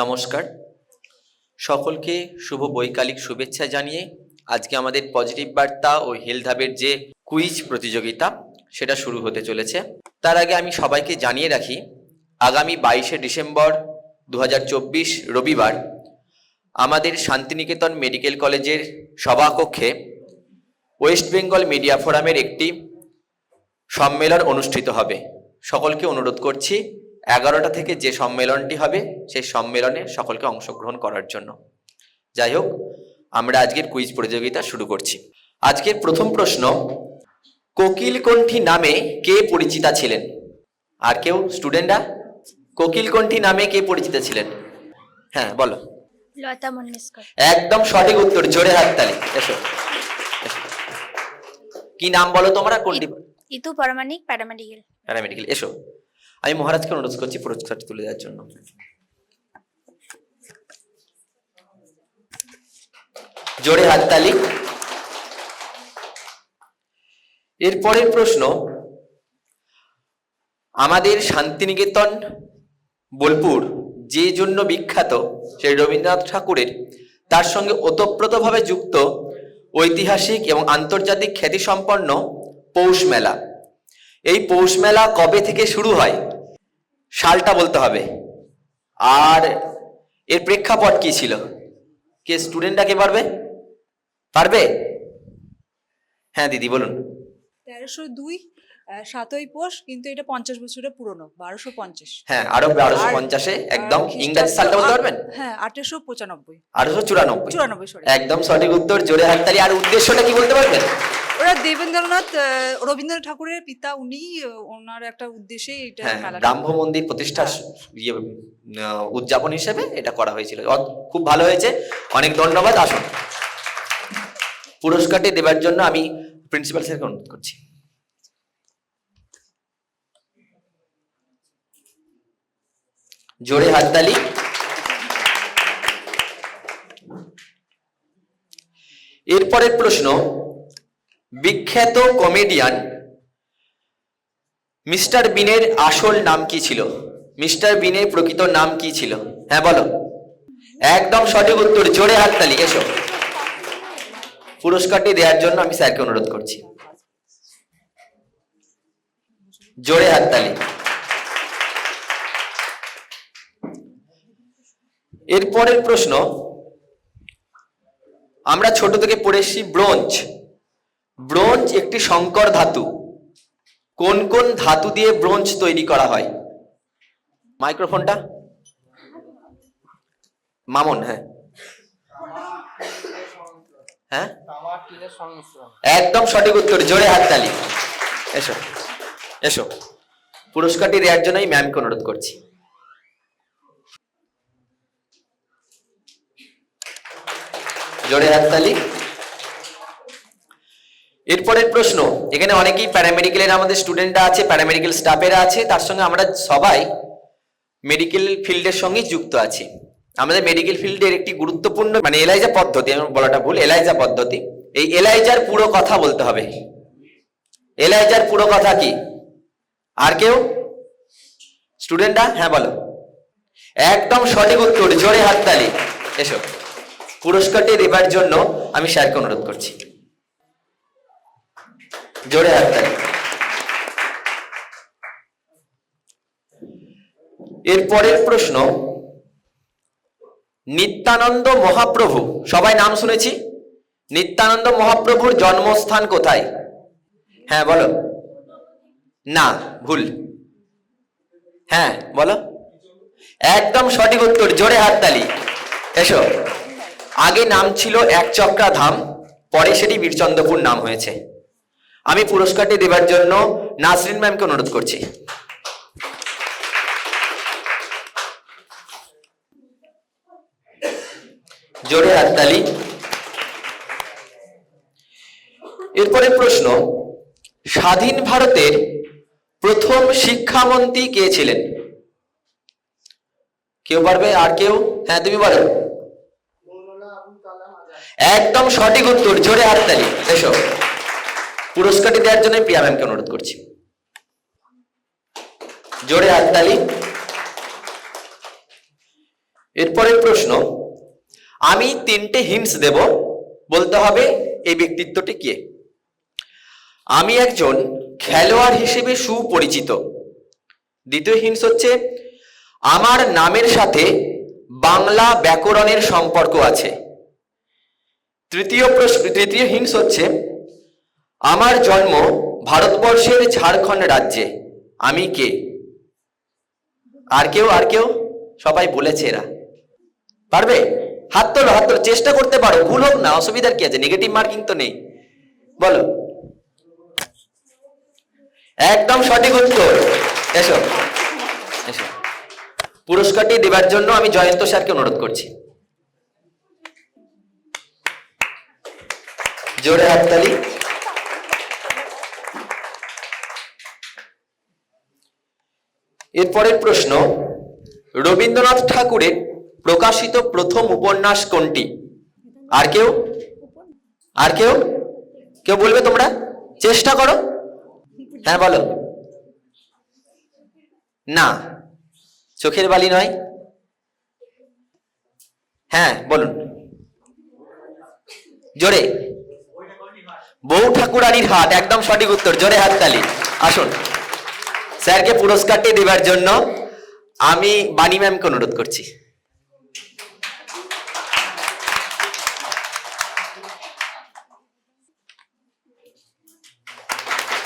নমস্কার। সকলকে শুভ বৈকালিক শুভেচ্ছা জানিয়ে আজকে আমাদের পজিটিভ বার্তা ও হেলথ হাবের যে কুইজ প্রতিযোগিতা, সেটা শুরু হতে চলেছে। তার আগে আমি সবাইকে জানিয়ে রাখি, আগামী বাইশে ডিসেম্বর দু হাজার চব্বিশ রবিবার আমাদের শান্তিনিকেতন মেডিকেল কলেজের সভাকক্ষে ওয়েস্ট বেঙ্গল মিডিয়া ফোরামের একটি সম্মেলন অনুষ্ঠিত হবে। সকলকে অনুরোধ করছি এগারোটা থেকে যে সম্মেলনটি হবে সেই সম্মেলনে সকলকে অংশগ্রহণ করার জন্য। যাই হোক আমরা আজকের কুইজ প্রতিযোগিতা শুরু করছি। আজকের প্রথম প্রশ্ন কোকিলকণ্ঠী নামে কে পরিচিতা ছিলেন? আর কেউ? স্টুডেন্টরা? কোকিলকণ্ঠী নামে কে পরিচিত ছিলেন? হ্যাঁ বলো। লতা মঙ্গেশকর। একদম সঠিক উত্তর জোরে হাততালি এসো এসো। কি নাম বলো তোমরা? কোন ইতু পারমাণিক প্যারামেডিকেল প্যারামেডিক্যাল এসো। আমি মহারাজকে অনুরোধ করছি পুরস্কারটি তুলে দেওয়ার জন্য। জোরে হাততালি এরপরের প্রশ্ন, আমাদের শান্তিনিকেতন, বোলপুর যে জন্য বিখ্যাত সেই রবীন্দ্রনাথ ঠাকুরের, তার সঙ্গে ওতপ্রোতভাবে যুক্ত ঐতিহাসিক এবং আন্তর্জাতিক খ্যাতিসম্পন্ন পৌষ মেলা। এই পৌষ মেলা কবে থেকে শুরু হয়? সালটা বলতে হবে। আর এর প্রেক্ষাপট কি ছিল? কে স্টুডেন্টরা কে পারবে? পারবে? হ্যাঁ দিদি বলুন। তেরোশো দুই সাতই পোষ কিন্তু এটা পঞ্চাশ বছরের পুরনো বারোশো পঞ্চাশ। হ্যাঁ আরও বারোশো পঞ্চাশে একদম ইংরাজি সালটা বলতে পারবেন? হ্যাঁ আঠেরোশো পঁচানব্বই। আঠারোশো চুরানব্বই। চুরানব্বই একদম সঠিক উত্তর জোরে হাততালি। আর উদ্দেশ্যটা কি বলতে পারবেন? ওরা দেবেন্দ্রনাথ রবীন্দ্রনাথ ঠাকুরের পিতা উনি ওনার একটা উদ্দেশ্যে এটা হ্যাঁ ব্রাহ্ম মন্দির প্রতিষ্ঠা ইয়ে উদযাপন হিসেবে এটা করা হয়েছিল। খুব ভালো হয়েছে। অনেক ধন্যবাদ। আসুন। পুরস্কারটি দেবার জন্য আমি প্রিন্সিপাল স্যারকে অনুরোধ করছি। জোরে হাততালি এরপরের প্রশ্ন বিখ্যাত কমেডিয়ান মিস্টার বিনের আসল নাম কি ছিল? মিস্টার বিনের প্রকৃত নাম কি ছিল? হ্যাঁ বলো। একদম সঠিক উত্তর, জোরে হাততালি, এসো। পুরস্কারটি দেওয়ার জন্য আমি স্যারকে অনুরোধ করছি। জোরে হাততালি। এরপরের প্রশ্ন, আমরা ছোট থেকে পড়ে এসেছি ব্রোঞ্জ। ব্রোঞ্জ একটি সংকর ধাতু। কোন কোন ধাতু দিয়ে ব্রোঞ্জ তৈরি করা হয়? মাইক্রোফোনটা? মামন হ্যাঁ। হ্যাঁ? একদম সঠিক উত্তর, জোরে হাততালি এসো এসো। পুরস্কারটি দেওয়ার জন্যই ম্যামকে অনুরোধ করছি। জোরে হাততালি এরপরের প্রশ্ন, এখানে অনেকেই প্যারামেডিকেলের আমাদের স্টুডেন্টরা আছে প্যারামেডিকেল স্টাফেরা আছে, তার সঙ্গে আমরা সবাই মেডিকেল ফিল্ডের সঙ্গে যুক্ত আছি। আমাদের মেডিকেল ফিল্ডের একটি গুরুত্বপূর্ণ মানে এলাইজা পদ্ধতি আমার বলাটা ভুল এলাইজা পদ্ধতি। এই এলাইজার পুরো কথা বলতে হবে। এলাইজার পুরো কথা কি? আর কেউ? স্টুডেন্টরা হ্যাঁ বলো। একদম সঠিক উত্তর, জোরে হাততালি। এসো। পুরস্কারটি দেবার জন্য আমি স্যারকে অনুরোধ করছি। জোরে হাততালি। এরপরের প্রশ্ন, নিত্যানন্দ মহাপ্রভু, সবাই নাম শুনেছি? নিত্যানন্দ মহাপ্রভুর জন্মস্থান কোথায়? হ্যাঁ বলো। না, ভুল। হ্যাঁ বলো। একদম সঠিক উত্তর, জোরে হাততালি। এসো। আগে নাম ছিল এক চক্রা ধাম পরে সেটি বীরচন্দ্রপুর নাম হয়েছে। আমি পুরস্কারটি দেবার জন্য নাসরিন ম্যামকে অনুরোধ করছি। জোরে হাততালি এরপরে প্রশ্ন স্বাধীন ভারতের প্রথম শিক্ষামন্ত্রী কে ছিলেন? কেউ পারবে? আর কেউ? হ্যাঁ তুমি বলো একদম সঠিক উত্তর জোরে হাততালি এসো। পুরস্কারটি দেওয়ার জন্য প্রিয়া ম্যামকে অনুরোধ করছি। জোরে হাততালি এরপরের প্রশ্ন, আমি তিনটে হিন্টস দেব, বলতে হবে এই ব্যক্তিত্বটি কে? আমি একজন খেলোয়াড় হিসেবে সুপরিচিত। দ্বিতীয় হিন্টস হচ্ছে, আমার নামের সাথে বাংলা ব্যাকরণের সম্পর্ক আছে। তৃতীয় প্রশ্ন, তৃতীয় হিন্টস হচ্ছে আমার জন্ম ভারতবর্ষের ঝাড়খণ্ড রাজ্যে। আমি কে? আর কেউ আর কেউ? সবাই বলেছে এরা। পারবে? হাত তোলো হাত তোলো, চেষ্টা করতে পারো, ভুল হোক না, অসুবিধার কি আছে? নেগেটিভ মার্কিং তো নেই। বলো। একদম সঠিক উত্তর। এসো। এসো। পুরস্কারটি দেবার জন্য আমি জয়ন্ত স্যারকে অনুরোধ করছি। জোরে হাততালি এরপরের প্রশ্ন, রবীন্দ্রনাথ ঠাকুরের প্রকাশিত প্রথম উপন্যাস কোনটি? আর কেউ? আর কেউ? কেউ বলবে তোমরা? চেষ্টা করো। হ্যাঁ বলো। না, চোখের বালি নয়। হ্যাঁ বলুন। জোরে। বউ ঠাকুরানির হাট একদম সঠিক উত্তর, জোরে হাততালি আসুন। স্যারকে পুরস্কারটি দেবার জন্য আমি বাণী ম্যামকে অনুরোধ করছি।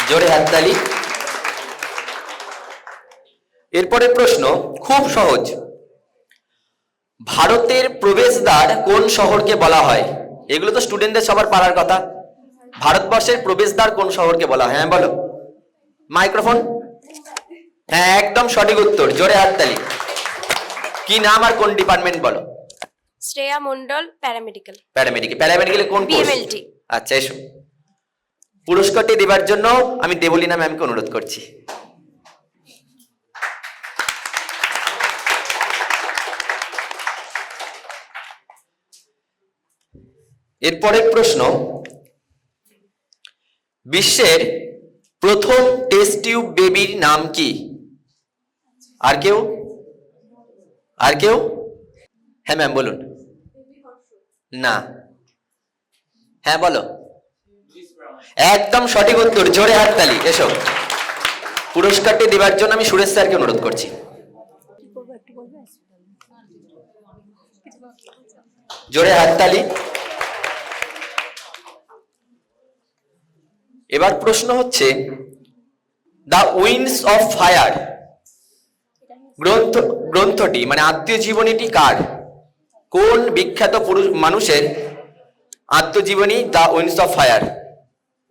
জোরে হাততালি এরপরে প্রশ্ন, খুব সহজ। ভারতের প্রবেশদ্বার কোন শহরকে বলা হয়? এগুলো তো স্টুডেন্টদের সবার পারার কথা। ভারতবর্ষের প্রবেশদ্বার কোন শহরকে বলা হয়? হ্যাঁ বলো। মাইক্রোফোন? হ্যাঁ একদম সঠিক উত্তর জোরে হাততালি। কি নাম আর কোন ডিপার্টমেন্ট বলো? শ্রেয়া মন্ডল প্যারামেডিক্যাল প্যারামেডিকে প্যারামেডিকেলে কোন? BMLT আচ্ছা এসো। পুরস্কারটি দেবার জন্য আমি দেবলীনা ম্যামকে অনুরোধ করছি। এরপরের প্রশ্ন বিশ্বের প্রথম টেস্ট টিউব বেবির নাম কি? আর কেউ? আর কেউ? হ্যাঁ ম্যাম বলুন। না। হ্যাঁ বলো। একদম সঠিক উত্তর, জোরে হাততালি, এসো। পুরস্কারটি দেবার জন্য আমি সুরেশ স্যারকে অনুরোধ করছি। জোরে হাততালি। এবার প্রশ্ন হচ্ছে, দ্য উইন্স অফ ফায়ার গ্রন্থ, গ্রন্থটি মানে আত্মীয় জীবনীটি কার? কোন বিখ্যাত পুরুষ মানুষের আত্মজীবনী দ্য উইন্স অফ ফায়ার?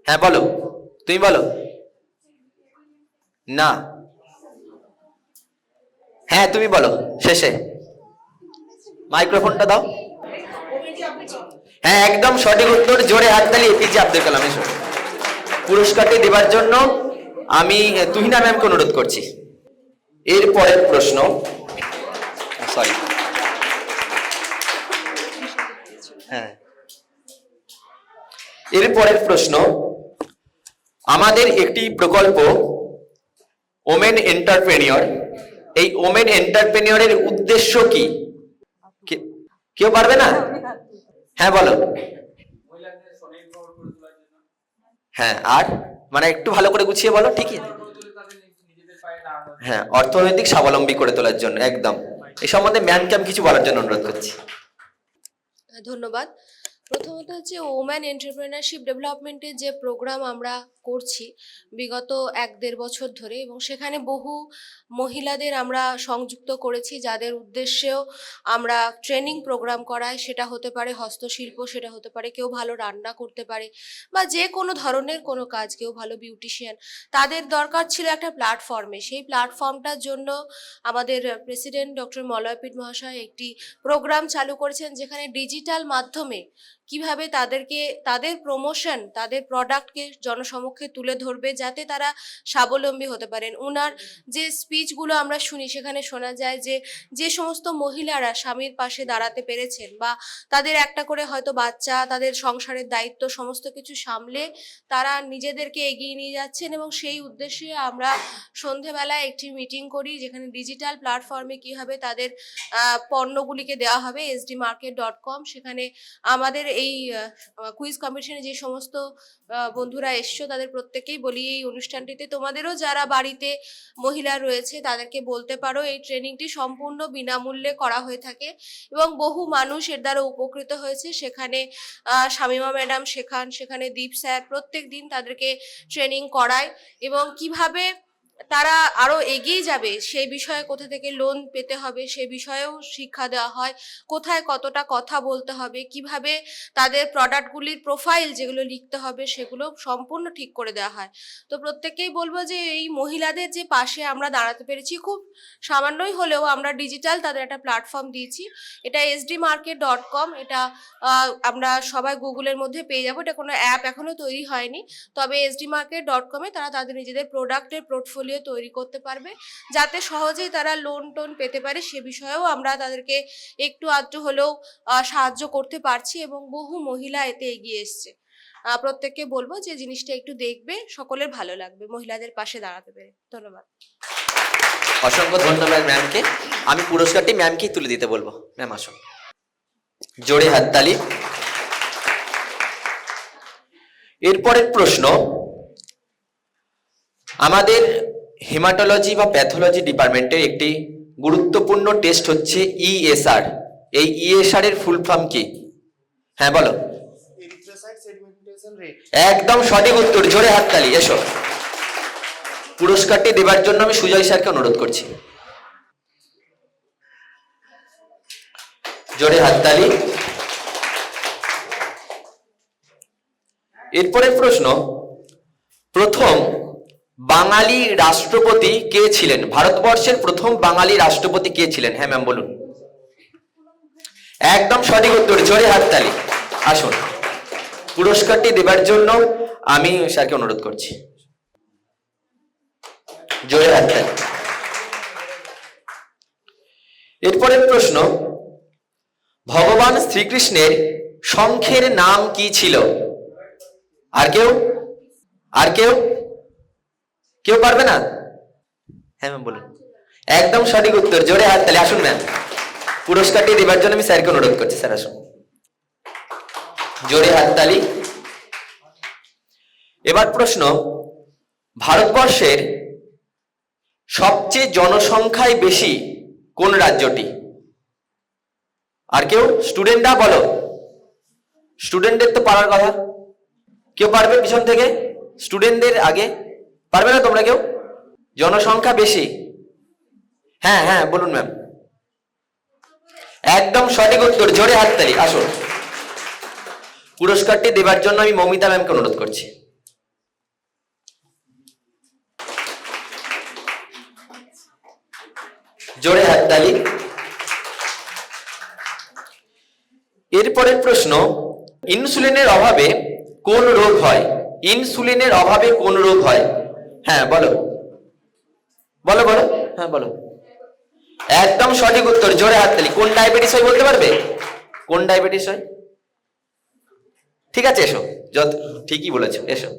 হ্যাঁ বলো। তুমি বলো। না। হ্যাঁ তুমি বলো, শেষে। মাইক্রোফোনটা দাও। হ্যাঁ একদম সঠিক উত্তর, জোরে হাততালি, এপিজে আব্দুল কালাম, এসো। পুরস্কারটি দেবার জন্য আমি, তুহিনা ম্যামকে অনুরোধ করছি। এর পরের প্রশ্ন। সরি হ্যাঁ। এর পরের প্রশ্ন আমাদের একটি প্রকল্প ওমেন এন্টারপ্রেনিয়র। এই ওমেন এন্টারপ্রেনিয়রের উদ্দেশ্য কি কেউ পারবে না? হ্যাঁ বলো। হ্যাঁ আর? মানে একটু ভালো করে গুছিয়ে বলো ঠিকই? হ্যাঁ অর্থনৈতিক স্বাবলম্বী করে তোলার জন্য, একদম। এ সম্বন্ধে ম্যান আমি কিছু বলার জন্য অনুরোধ করছি। ধন্যবাদ। প্রথমত হচ্ছে ওম্যান এন্টারপ্রেনারশিপ ডেভেলপমেন্টের যে প্রোগ্রাম আমরা করছি বিগত এক দেড় বছর ধরে এবং সেখানে বহু মহিলাদের আমরা সংযুক্ত করেছি যাদের উদ্দেশ্যেও আমরা ট্রেনিং প্রোগ্রাম করাই। সেটা হতে পারে হস্তশিল্প, সেটা হতে পারে কেউ ভালো রান্না করতে পারে বা যে কোনো ধরনের কোনো কাজ, কেউ ভালো বিউটিশিয়ান তাদের দরকার ছিল একটা প্ল্যাটফর্মে সেই প্ল্যাটফর্মটার জন্য আমাদের প্রেসিডেন্ট ডক্টর মলয়পীঠ মহাশয় একটি প্রোগ্রাম চালু করেছেন যেখানে ডিজিটাল মাধ্যমে কীভাবে তাদেরকে, তাদের প্রমোশন তাদের প্রোডাক্টকে জনসমক্ষে তুলে ধরবে যাতে তারা স্বাবলম্বী হতে পারেন। ওনার যে স্পিচগুলো আমরা শুনি, সেখানে শোনা যায় যে যে সমস্ত মহিলারা স্বামীর পাশে দাঁড়াতে পেরেছেন বা তাদের একটা করে হয়তো বাচ্চা, তাদের সংসারের দায়িত্ব, সমস্ত কিছু সামলে তারা নিজেদেরকে এগিয়ে নিয়ে যাচ্ছেন এবং সেই উদ্দেশ্যে আমরা সন্ধেবেলায় একটি মিটিং করি, যেখানে ডিজিটাল প্ল্যাটফর্মে কীভাবে তাদের পণ্যগুলিকে দেওয়া হবে এসডি মার্কেট ডট কম সেখানে আমাদের এই কুইজ কম্পিটিশনে যে সমস্ত বন্ধুরা এসছো, তাদের প্রত্যেকেই বলি, এই অনুষ্ঠানটিতে তোমাদেরও যারা বাড়িতে মহিলা রয়েছে, তাদেরকে বলতে পারো, এই ট্রেনিংটি সম্পূর্ণ বিনামূল্যে করা হয়ে থাকে এবং বহু মানুষ এর দ্বারা উপকৃত হয়েছে। সেখানে শামীমা ম্যাডাম শেখান, সেখানে দীপ স্যার প্রত্যেক দিন তাদেরকে ট্রেনিং করায় এবং কীভাবে তারা আরও এগিয়ে যাবে সেই বিষয়ে কোথা থেকে লোন পেতে হবে, সে বিষয়েও শিক্ষা দেওয়া হয়, কোথায় কতটা কথা বলতে হবে, কীভাবে তাদের প্রোডাক্টগুলির প্রোফাইল যেগুলো লিখতে হবে, সেগুলো সম্পূর্ণ ঠিক করে দেওয়া হয়। তো প্রত্যেককেই বলব যে এই মহিলাদের যে পাশে আমরা দাঁড়াতে পেরেছি, খুব সামান্যই হলেও আমরা ডিজিটাল তাদের একটা প্ল্যাটফর্ম দিয়েছি। এটা এসডি মার্কেট ডট কম এটা আমরা সবাই গুগলের মধ্যে পেয়ে যাব। এটা কোনো অ্যাপ এখনও তৈরি হয়নি, তবে এসডি মার্কেট ডট কমে তারা তাদের নিজেদের প্রোডাক্টের পোর্টফোলিও তৈরি করতে পারবে। যাতে সহজেই তারা লোন টোন পেতে পারে সে বিষয়েও আমরা তাদেরকে একটু আধটু হলেও সাহায্য করতে পারছি এবং বহু মহিলা এতে এগিয়ে এসছে। প্রত্যেককে বলব যে জিনিসটা একটু দেখবে, সকলের ভালো লাগবে, মহিলাদের পাশে দাঁড়াতে পেরে। ধন্যবাদ। অসংখ্য ধন্যবাদ ম্যামকে আমি পুরস্কারটি ম্যামকেই তুলে দিতে বলব। ম্যাম আসুন। জোরে হাততালি এরপরের প্রশ্ন, আমাদের হেমাটোলজি বা প্যাথোলজি ডিপার্টমেন্টের একটি গুরুত্বপূর্ণ টেস্ট হচ্ছে ইএসআর এই ইএসআর এর ফুল ফর্ম কি? হ্যাঁ বলো। একদম সঠিক উত্তর জোরে হাততালি এসো। পুরস্কারটি দেবার জন্য আমি সুজয় স্যারকে অনুরোধ করছি। জোরে হাততালি এরপরের প্রশ্ন প্রথম বাঙালি রাষ্ট্রপতি কে ছিলেন? ভারতবর্ষের প্রথম বাঙালি রাষ্ট্রপতি কে ছিলেন? হ্যাঁ ম্যাম, বলুন। একদম সঠিক উত্তর, জোরে হাততালি। আসুন। পুরস্কারটি দেবার জন্য আমি স্যারকে অনুরোধ করছি। জোরে হাততালি। এরপরের প্রশ্ন, ভগবান শ্রীকৃষ্ণের শঙ্খের নাম কি ছিল? আর কেউ? আর কেউ? কেউ পারবে না? হ্যাঁ ম্যাম বলুন। একদম সঠিক উত্তর। জোরে হাত হাততালি আসুন ম্যাম পুরস্কারটি দেবার জন্য আমি স্যারকে অনুরোধ করছি, স্যার, আসুন। জোরে হাততালি এবার প্রশ্ন, ভারতবর্ষের সবচেয়ে জনসংখ্যায় বেশি কোন রাজ্যটি? আর কেউ? স্টুডেন্টরা, বলো। স্টুডেন্টদের তো পারার কথা। কেউ পারবে পিছন থেকে? স্টুডেন্টদের আগে? পারবে না তোমরা কেউ? জনসংখ্যা বেশি। হ্যাঁ হ্যাঁ বলুন ম্যাম একদম সঠিক উত্তর, জোরে হাততালি আসুন। পুরস্কারটি দেবার জন্য আমি মমিতা ম্যামকে অনুরোধ করছি। জোরে হাততালি এরপরের প্রশ্ন, ইনসুলিনের অভাবে কোন রোগ হয়? ইনসুলিনের অভাবে কোন রোগ হয়? হ্যাঁ বলো। বলো বলো। হ্যাঁ বলো। একদম সঠিক উত্তর, জোরে হাততালি কোন ডায়াবেটিস হয় বলতে পারবে? কোন ডায়াবেটিস হয়? ঠিক আছে, এসো। যত ঠিকই বলেছ, এসো।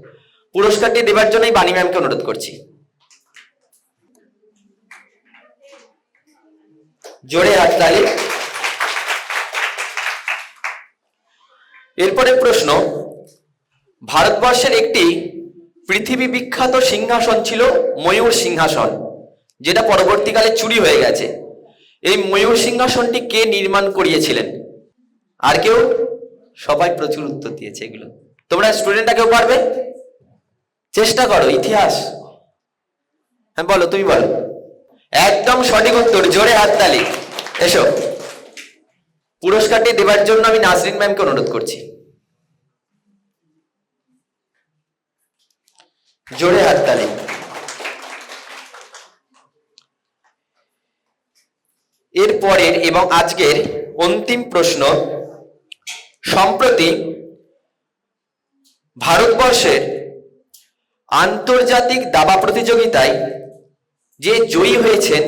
পুরস্কারটি দেবার জন্যই বাণী ম্যামকে অনুরোধ করছি। জোরে হাততালি এরপরে প্রশ্ন, ভারতবর্ষের একটি পৃথিবী বিখ্যাত সিংহাসন ছিল ময়ূর সিংহাসন, যেটা পরবর্তীকালে চুরি হয়ে গেছে। এই ময়ূর সিংহাসনটি কে নির্মাণ করিয়েছিলেন? আর কেউ? সবাই প্রচুর উত্তর দিয়েছে এগুলো। তোমরা স্টুডেন্টরা কেউ পারবে? চেষ্টা করো, ইতিহাস। হ্যাঁ বলো, তুমি বলো। একদম সঠিক উত্তর, জোরে হাততালি এসো। পুরস্কারটি দেবার জন্য আমি নাসরিন ম্যামকে অনুরোধ করছি। জোরে হাততালি। এর পরের এবং আজকের অন্তিম প্রশ্ন, সম্প্রতি ভারতবর্ষের আন্তর্জাতিক দাবা প্রতিযোগিতায় যে জয়ী হয়েছেন,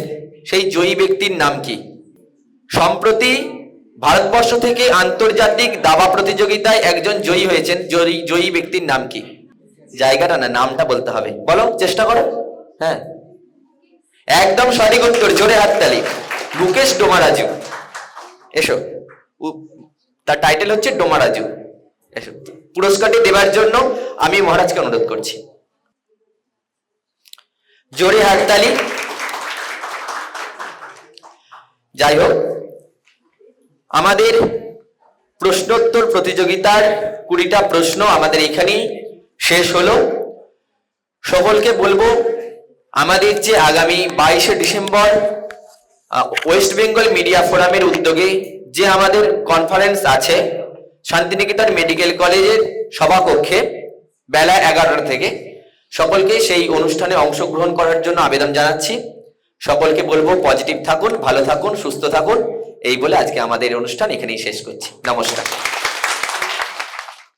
সেই জয়ী ব্যক্তির নাম কি? সম্প্রতি ভারতবর্ষ থেকে আন্তর্জাতিক দাবা প্রতিযোগিতায় একজন জয়ী হয়েছেন, জয়ী জয়ী ব্যক্তির নাম কি? জায়গাটা না, নামটা বলতে হবে। বলো, চেষ্টা করো। হ্যাঁ। একদম সঠিক উত্তর জোরে হাততালি মুকেশ ডোমারাজু। এসো। তার টাইটেল হচ্ছে ডোমারাজু। এসো। পুরস্কারটি দেবার জন্য আমি মহারাজকে অনুরোধ করছি। জোরে হাততালি যাই হোক, আমাদের প্রশ্নোত্তর প্রতিযোগিতার কুড়িটা প্রশ্ন আমাদের এখানেই শেষ হলো। সকলকে বলব, আমাদের যে আগামী বাইশে ডিসেম্বর ওয়েস্ট বেঙ্গল মিডিয়া ফোরামের উদ্যোগে যে আমাদের কনফারেন্স আছে, শান্তিনিকেতন মেডিকেল কলেজের সভাকক্ষে বেলা এগারোটা থেকে, সকলকে সেই অনুষ্ঠানে অংশগ্রহণ করার জন্য আবেদন জানাচ্ছি। সকলকে বলব, পজিটিভ থাকুন, ভালো থাকুন, সুস্থ থাকুন, এই বলে আজকে আমাদের অনুষ্ঠান এখানেই শেষ করছি। নমস্কার।